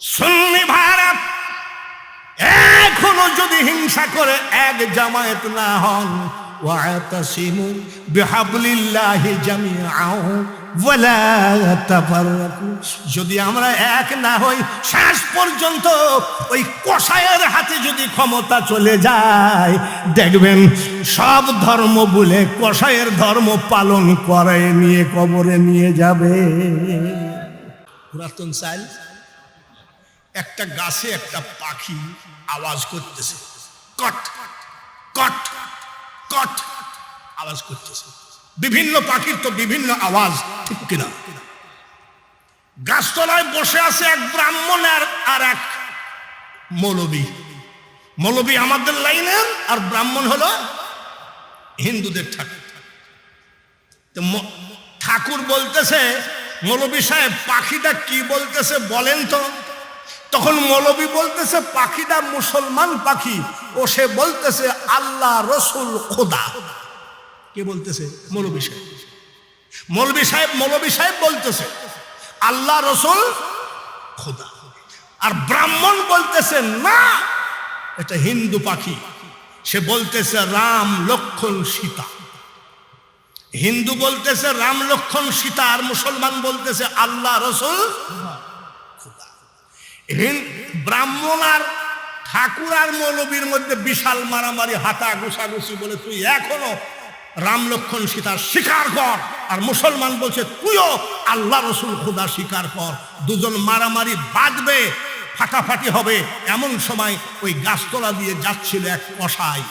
সুন্নি ভারত, এখনও যদি হিংসা করে এক জামায়াত না হন যদি আমরা এক না হই, শেষ পর্যন্ত ওই কসায়ের হাতে যদি ক্ষমতা চলে যায়, দেখবেন সব ধর্ম বলে কসায়ের ধর্ম পালন করে, নিয়ে কবরে নিয়ে যাবে। পুরাতন চাইল একটা গাছে একটা পাখি আওয়াজ করতেছে। কট কট কট, আওয়াজ করতেছে। বিভিন্ন পাখির তো বিভিন্ন আওয়াজ, ঠিক কিনা? গাছতলায় বসে আছে এক ব্রাহ্মণ আর আর এক মৌলবী। মৌলবী আমাদের লাইনের আর ব্রাহ্মণ হলো হিন্দুদের ঠাকুর। তো ঠাকুর বলতেছে, মৌলবী সাহেব, পাখিটা কি বলতেছে বলেন তো। তখন মৌলবী বলতেছে, পাখিটা মুসলমান পাখি। ও সে বলতেছে, আল্লাহ রসুল খোদা। কে বলতেছে? মৌলবী সাহেব। মৌলবী সাহেব মৌলবী সাহেব বলতেছে, আল্লাহ রসুল খোদা। আর ব্রাহ্মণ বলতেছে, না, এটা হিন্দু পাখি। সে বলতেছে, রাম লক্ষণ সীতা। হিন্দু বলতেছে, রাম লক্ষণ সীতা। আর মুসলমান বলতেছে, আল্লাহ রসুল ব্রাহ্মণ আর ঠাকুর আর মৌলবীর মধ্যে বিশাল মারামারি হাতা ঘুষাঘুষি বলে তুই এখনও রাম লক্ষণ সীতার স্বীকার কর আর মুসলমান বলছে, তুইও আল্লাহ রসুল খুদা স্বীকার কর দুজন মারামারি বাঁধবে, ফাটাফাটি হবে। এমন সময় ওই গাছতলা দিয়ে যাচ্ছিল এক কসাই।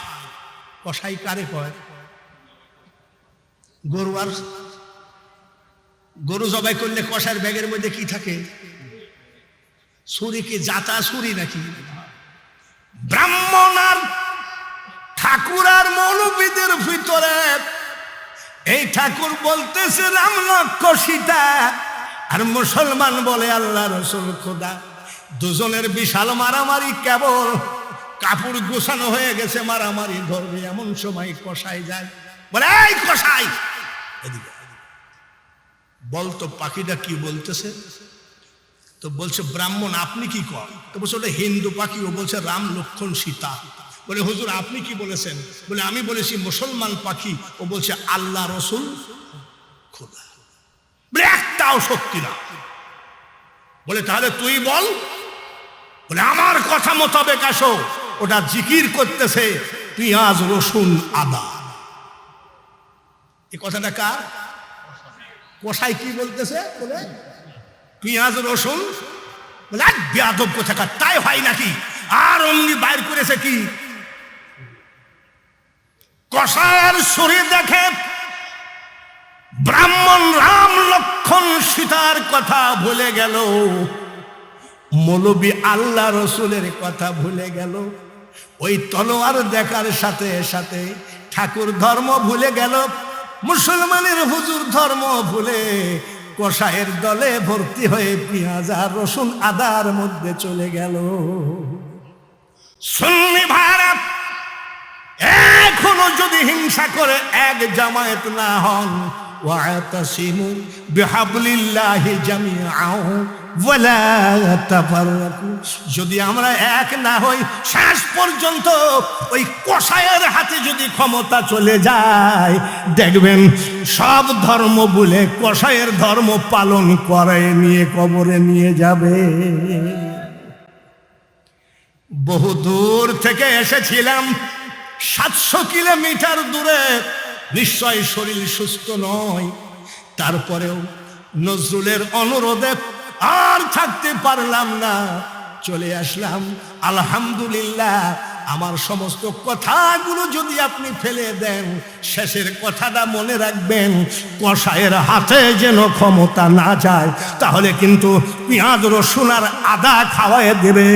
কসাই কারে কয়? গরু আর গরু জবাই করলে কষার ব্যাগের মধ্যে কি থাকে? ছুরি কি জাতা ছুরি নাকি? ব্রাহ্মণ আর ঠাকুর আর মৌলবীদের ভিতরে এই ঠাকুর বলতেছে রাম লক্ষ সীতা আর মুসলমান বলে, আল্লাহ রসুল খোদা, দুজনের বিশাল মারামারি কেবল কাপড় গোছানো হয়ে গেছে, মারামারি ধরবে, এমন সময় কষাই যায়। বলে, এই কষাই বলতো, পাখিটা কি বলতেছে? তো বলছে, ব্রাহ্মণ, আপনি কি কর? তো বলছে, ওটা হিন্দু পাখি। ও বলছে, রাম লক্ষণ সীতা। বলে, হুজুর, আপনি কি বলেছেন? বলে, আমি বলেছি মুসলমান পাখি। ও বলছে, আল্লাহ রসুল খোদা। বলে, একটাও সত্যি না। বলে, তাহলে তুই বল। বলে, আমার কথা মোতাবেক আসো। ওটা জিকির করতেছে, পেঁয়াজ রসুন আদা। এই কথাটা কার? কষাই কি বলতেছে বলে? পেঁয়াজ রসুন বলে কোথাকার, তাই হয় নাকি? আর অমনি বাইর করেছে কি? কষার শরীর দেখে ব্রাহ্মণ রাম লক্ষণ সীতার কথা ভুলে গেল। মৌলবী আল্লাহ রসুলের কথা ভুলে গেল। ওই তলোয়ার দেখার সাথে সাথে ঠাকুর ধর্ম ভুলে গেল। মুসলমানের হুজুর ধর্ম ভুলে কষায়ের দলে ভর্তি হয়ে পেঁয়াজ আর রসুন আদার মধ্যে চলে গেল। সুন্নি ভারত, এখনও যদি হিংসা করে এক জামায়াত না হন ওয়াতাসিমু বিহাবলিল্লাহি জামিআও ওয়ালা তাফাররাকু যদি আমরা এক না হই, শেষ পর্যন্ত ওই কসায়ের হাতে যদি ক্ষমতা চলে যায়, দেখবেন সব ধর্ম বলে কসায়ের ধর্ম পালন করে, নিয়ে কবরে নিয়ে যাবে। বহু দূর থেকে এসেছিলাম, সাতশো কিলোমিটার দূরে নিশ্চয় শরীর সুস্থ নয়। তারপরেও নজরুলের অনুরোধে আর থাকতে পারলাম না। চলে আসলাম আলহামদুলিল্লাহ আমার সমস্ত কথাগুলো যদি আপনি ফেলে দেন, শেষের কথাটা মনে রাখবেন কষায়ের হাতে যেন ক্ষমতা না যায়, তাহলে কিন্তু পেঁয়াজ, রসুন আর আদা খাওয়াই দেবে,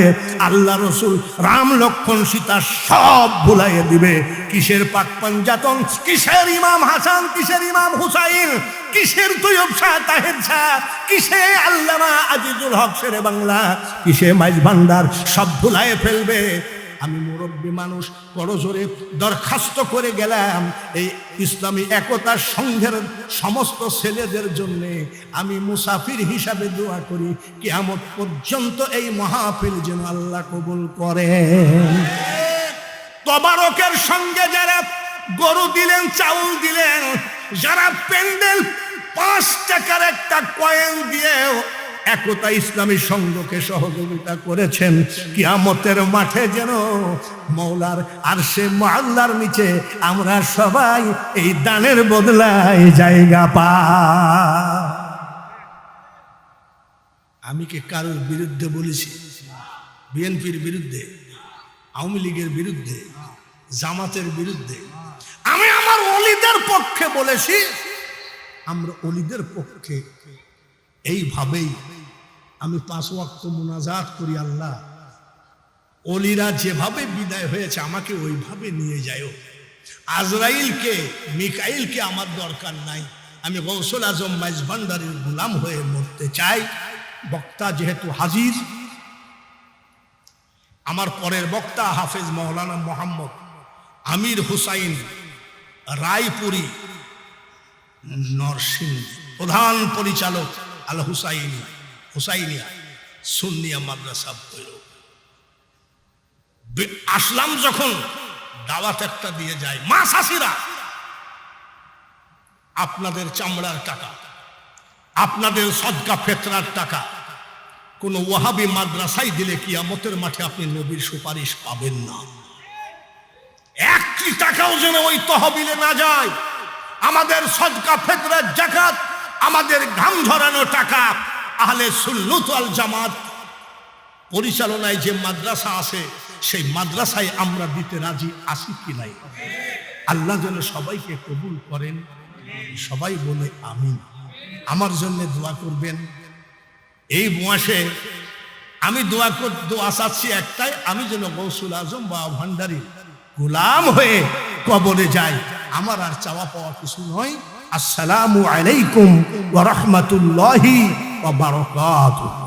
আল্লাহ রসুল রাম লক্ষণ সীতা সব ভুলাইয়ে দিবে। কিসের পাক পাঞ্জাতন কিসের ইমাম হাসান? কিসের ইমাম হুসাইন? কিসের তৈয়ব শাহ, তাহের শাহ? কিসে আল্লামা আজিজুল হক শেরে বাংলা? কিসে মাইজ ভান্ডার সব ভুলায় ফেলবে। আমি মুরব্বী মানুষ, বড় জোরে দরখাস্ত করে গেলাম এই ইসলামী একতার সংঘের সমস্ত ছেলেদের জন্যে। আমি মুসাফির হিসাবে দোয়া করি, কিয়ামত পর্যন্ত এই মহাফিল যেন আল্লাহ কবুল করে। তবারকের সঙ্গে যারা গরু দিলেন, চাউল দিলেন, যারা প্যান্ডেল পাঁচ টাকার একটা কয়েন দিয়েও একতা ইসলামী সংঘকে সহযোগিতা করেছেন। কিয়ামতের মাঠে যেন মৌলার আর সে মহল্লার নিচে আমরা সবাই এই দানের বদলায় জায়গা পা। আমি কি কারোর বিরুদ্ধে বলেছি? বিএনপির বিরুদ্ধে, আওয়ামী লীগের বিরুদ্ধে, জামাতের বিরুদ্ধে? আমি আমার অলিদের পক্ষে বলেছি, আমরা অলিদের পক্ষে এইভাবেই আমি পাঁচ ওয়াক্ত মোনাজাত করি, আল্লাহ। অলিরা যেভাবে বিদায় হয়েছে, আমাকে ওইভাবে নিয়ে যায়ও। আজরাইলকে, মিকাইলকে আমার দরকার নাই। আমি গৌসল আজম মাইজ ভান্ডারের গোলাম হয়ে মরতে চাই। বক্তা যেহেতু হাজির, আমার পরের বক্তা হাফেজ মৌলানা মোহাম্মদ আমির হুসাইন, রায়পুরি নরসিংহ প্রধান পরিচালক আল হুসাইনি হুসাইনিয়া সুন্নিয়া মাদ্রাসা বৈরব আসলাম যখন, দাওয়াত একটা দিয়ে যায়, মা শাসিরা আপনাদের চামড়ার টাকা, আপনাদের সদকা ফেতরার টাকা, কোন ওয়াহাবি মাদ্রাসায় দিলে কিয়ামতের মাঠে আপনি নবীর সুপারিশ পাবেন না। একটি টাকাও যেন ওই তহবিলে না যায়। আমাদের সদকা ফেতরার জাকাত, আমাদের ঘাম ঝরানো টাকা আহলে সুন্নত আল জামাত। পরিচালনায় যে মাদ্রাসা আছে, সেই মাদ্রাসায় আমরা দিতে রাজি আছি কি নাই? আল্লাহ যেন সবাইকে কবুল করেন, সবাই বলে আমি আমার জন্য দোয়া করবেন। এই বয়সে আমি দোয়া কর দোয়া চাচ্ছি একটাই, আমি যেন গৌসুল আজম বা ভান্ডারি গোলাম হয়ে কবরে যাই। আমার আর চাওয়া পাওয়া কিছু নয়। আসসালামু আলাইকুম ওয়া রাহমাতুল্লাহি ওয়া বারাকাতুহু